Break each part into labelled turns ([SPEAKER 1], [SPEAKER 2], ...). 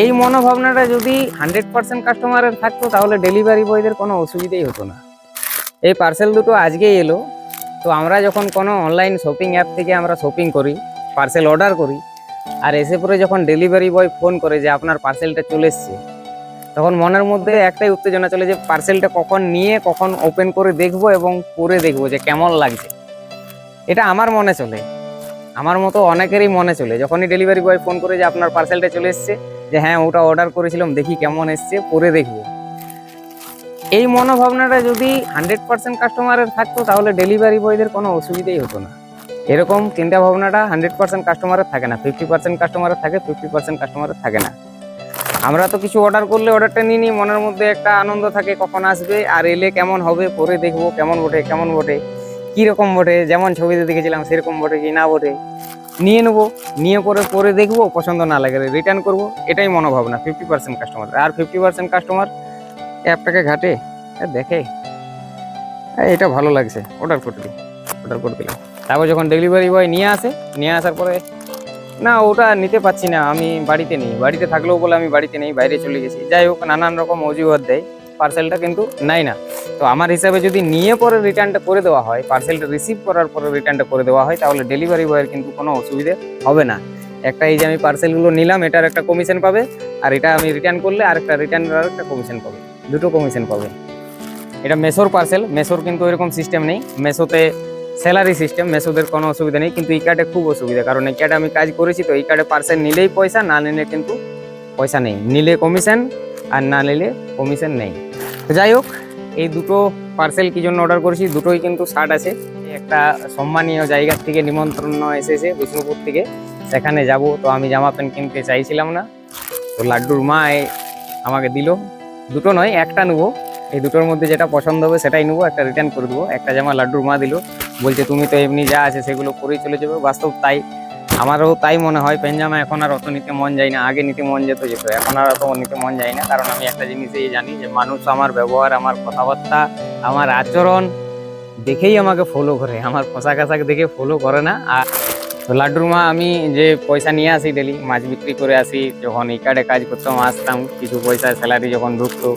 [SPEAKER 1] এই মনোভাবনাটা যদি hundred percent কাস্টমারের থাকতো, তাহলে ডেলিভারি বয়দের কোনো অসুবিধাই হতো না। এই পার্সেল দুটো আজকেই এলো। তো আমরা যখন কোনো অনলাইন শপিং অ্যাপ থেকে আমরা শপিং করি, পার্সেল অর্ডার করি, আর এসে পরে যখন ডেলিভারি বয় ফোন করে যে আপনার পার্সেলটা চলে এসছে, তখন মনের মধ্যে একটাই উত্তেজনা চলে যে পার্সেলটা কখন নিয়ে, কখন ওপেন করে দেখব এবং পরে দেখব যে কেমন লাগছে। এটা আমার মনে চলে। আমার মতো অনেকেরই মনে চলে। যখনই ডেলিভারি বয় ফোন করে যে আপনার পার্সেলটা চলে এসছে যে হ্যাঁ ওটা অর্ডার করেছিলাম, দেখি কেমন এসছে, পরে দেখব। এই মনোভাবনাটা যদি হান্ড্রেড পার্সেন্ট কাস্টমারের থাকতো, তাহলে ডেলিভারি বয়দের কোনো অসুবিধাই হতো না। এরকম চিন্তা ভাবনাটা হান্ড্রেড পার্সেন্ট কাস্টমারের থাকে না ফিফটি পার্সেন্ট কাস্টমারের থাকে ফিফটি পার্সেন্ট কাস্টমারের থাকে না। আমরা তো কিছু অর্ডার করলে অর্ডারটা নিয়ে নিই, মনের মধ্যে একটা আনন্দ থাকে, কখন আসবে, আর এলে কেমন হবে, পরে দেখব কেমন বটে কেমন বটে, কীরকম বটে, যেমন ছবিতে দেখেছিলাম, সেরকম বটে কি না বটে। নিয়ে নেব, নিয়ে পরে পরে দেখব, পছন্দ না লাগে রিটার্ন করব। এটাই মনোভাবনা ফিফটি পার্সেন্ট কাস্টমার আর ফিফটি পার্সেন্ট কাস্টমার অ্যাপটাকে ঘাটে। দেখে। এটা ভালো লাগছে। অর্ডার করে দিই। অর্ডার করে দিলাম। তারপর যখন ডেলিভারি বয় নিয়ে আসে, নিয়ে আসার পরে, না, ওটা নিতে পারছি না, আমি বাড়িতে নেই। বাড়িতে থাকলেও বলে আমি বাড়িতে নেই, বাইরে চলে গেছি। যাই হোক, নানান রকম অজুহাত দেয়। পার্সেলটা কিন্তু নাই না। তো আমার হিসাবে যদি নিয়ে পরে রিটার্নটা করে দেওয়া হয় পার্সেলটা রিসিভ করার পরে রিটার্নটা করে দেওয়া হয়, তাহলে ডেলিভারি বয়ের কিন্তু কোনো অসুবিধে হবে না। একটা এই যে আমি পার্সেলগুলো নিলাম, এটার একটা কমিশন পাবে, আর এটা আমি রিটার্ন করলে আরেকটা রিটার্নের আরেকটা কমিশন পাবে। দুটো কমিশন পাবে। এটা মেসোর পার্সেল মেসোর কিন্তু এরকম সিস্টেম নেই। মেসোতে স্যালারি সিস্টেম মেসোদের কোনো অসুবিধা নেই, কিন্তু এই কার্ডে খুব অসুবিধা, কারণ এই কার্ডে আমি কাজ করেছি, তো এই কার্ডে পার্সেল নিলেই পয়সা, না নিলে কিন্তু পয়সা নেই। নিলে কমিশন আর না নিলে কমিশন নেই। যাই হোক এই দুটো পার্সেল কি জন্য অর্ডার করেছি? দুটোই কিন্তু শার্ট আছে। একটা সম্মানীয় জায়গার থেকে নিমন্ত্রণ এসেছে বিষ্ণুপুর থেকে। সেখানে যাব, তো আমি জামা প্যান্ট কিনতে চাইছিলাম না। তো লাড্ডুর মা আমাকে দিল। দুটো নয়, একটা নেব। এই দুটোর মধ্যে যেটা পছন্দ হবে সেটাই নেব, একটা রিটার্ন করে দেবো। একটা জামা লাড্ডুর মা দিল। বলছে, তুমি তো এমনি যা আছে সেগুলো করেই চলে যাবে। বাস্তব তাই আমারও তাই মনে হয় পেনজামা এখন আর অত নিতে মন যায় না, আগে নিতে মন যেত যেত, এখন আর অত নিতে মন যায় না। কারণ আমি একটা জিনিসই জানি যে মানুষ আমার ব্যবহার, আমার কথাবার্তা, আমার আচরণ দেখেই আমাকে ফলো করে। আমার পোশাক আশাক দেখে ফলো করে না। আর লাড্ডুর মা, আমি যে পয়সা নিয়ে আসি ডেলি মাছ বিক্রি করে আসি, যখন এই কার্ডে কাজ করতাম, আসতাম, কিছু পয়সা স্যালারি যখন ঢুকতো,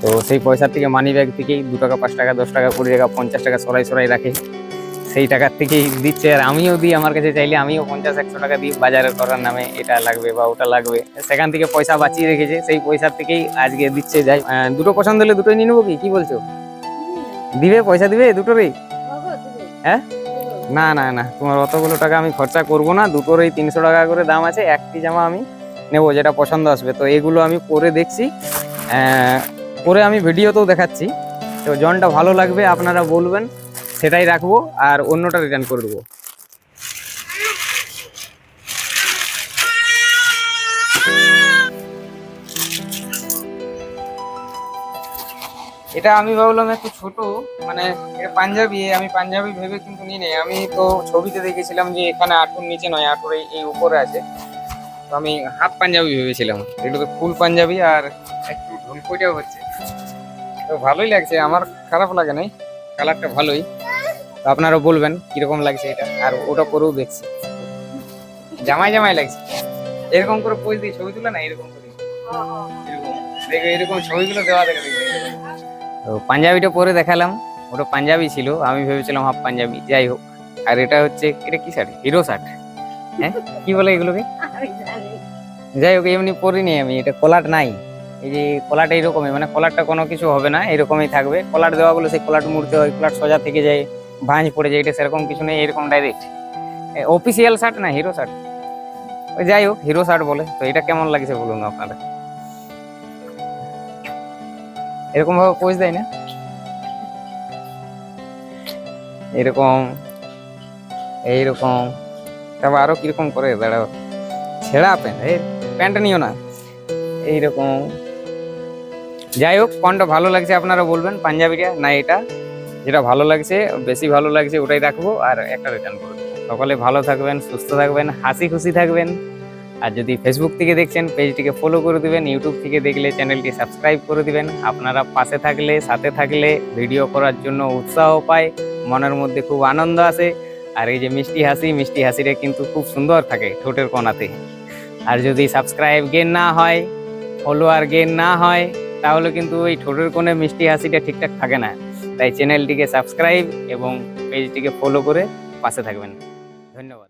[SPEAKER 1] তো সেই পয়সার থেকে মানি ব্যাগ থেকেই দু টাকা, পাঁচ টাকা, দশ টাকা, কুড়ি টাকা, পঞ্চাশ টাকা সরাই সরাই রাখে। সেই টাকার থেকেই দিচ্ছে। আর আমিও দিই, আমার কাছে চাইলে আমিও পঞ্চাশ, একশো টাকা দিই বাজারে করার নামে এটা লাগবে বা ওটা লাগবে। সেখান থেকে পয়সা বাঁচিয়ে রেখেছে, সেই পয়সার থেকেই আজকে দিচ্ছে। যাই দুটো পছন্দ হলে দুটোই নিয়ে নেব কি? কি বলছো? দিবে? পয়সা দিবে দুটোরই? হ্যাঁ? না না না, তোমার অতগুলো টাকা আমি খরচা করব না। দুটোরই তিনশো টাকা করে দাম আছে, একটি জামা আমি নেব, যেটা পছন্দ আসবে। তো এগুলো আমি পরে দেখছি। পরে আমি ভিডিওতেও দেখাচ্ছি। তো জনটা ভালো লাগবে, আপনারা বলবেন। সেটাই রাখব আর অন্যটা রিটার্ন করে দেবো। এটা আমি ভাবলাম একটু ছোট মানে এটা পাঞ্জাবি, আমি পাঞ্জাবি ভেবে কিন্তু নিয়ে নেই আমি তো ছবিতে দেখেছিলাম যে এখানে আটুর নিচে নয়, আটুর এই- এই উপরে আছে। তো আমি হাফ পাঞ্জাবি ভেবেছিলাম। এটা তো ফুল পাঞ্জাবি আর একটু ঢোলকইটাও হচ্ছে। তো ভালোই লাগছে, আমার খারাপ লাগে নাই। কালারটা ভালোই। তো আপনারা বলবেন কীরকম লাগছে এটা? আর ওটা পরেও দেখছি। জামাই জামাই লাগছে। এরকম করে পোজ দিয়ে ছবি তুলে না? এরকম করে। পাঞ্জাবিটা পরে দেখালাম। ওটা পাঞ্জাবি ছিল। আমি ভেবেছিলাম হাফ পাঞ্জাবি। যাই হোক। আর এটা হচ্ছে, এটা কি শার্ট? Hero shirt. হ্যাঁ? কি বলে এগুলোকে? যাই হোক, এমনি পরিনি আমি। এটা কলার নাই। এই যে কলাটা এইরকমই। মানে কলারটা কোনো কিছু হবে না। এরকমই থাকবে। কলার দেওয়াগুলো সেই কলার মুড়তে হয়। কলার সোজা থেকে যায়। ভাঁজ পড়ে যায়, এটা সেরকম কিছু নেই, এরকম ডাইরেক্ট অফিসিয়াল শার্ট না হিরো শার্ট ওই যাই হোক হিরো শার্ট বলে, তো এটা কেমন লাগছে বলুন আপনারা? এরকম ভাবে পোজ দেয় না? এরকম, এইরকম। তারপর আরও কীরকম করে, দাঁড়াও। ছেঁড়া প্যান্ট এই প্যান্ট নিও না। এইরকম। যাই হোক কোনটা ভালো লাগছে, আপনারা বলবেন, পাঞ্জাবিটা, না এটা। যেটা ভালো লাগছে, বেশি ভালো লাগছে ওটাই রাখব আর একটা রিটার্ন করব। সকলে ভালো থাকবেন, সুস্থ থাকবেন, হাসি খুশি থাকবেন। আর যদি ফেসবুক থেকে দেখছেন, পেজটিকে ফলো করে দিবেন ইউটিউব থেকে দেখলে চ্যানেলটি সাবস্ক্রাইব করে দিবেন। আপনারা পাশে থাকলে, সাথে থাকলে ভিডিও করার জন্য উৎসাহ পায়, মনের মধ্যে খুব আনন্দ আসে। আর এই যে মিষ্টি হাসি, মিষ্টি হাসিটা কিন্তু খুব সুন্দর থাকে ঠোঁটের কোনাতে। আর যদি সাবস্ক্রাইব গেন না হয় ফলোয়ার গেন না হয়, তাহলে কিন্তু ওই ঠোঁটের কোণে মিষ্টি হাসিটা ঠিকঠাক থাকে না। তাই চ্যানেলটিকে সাবস্ক্রাইব এবং পেজটিকে ফলো করে পাশে থাকবেন। ধন্যবাদ।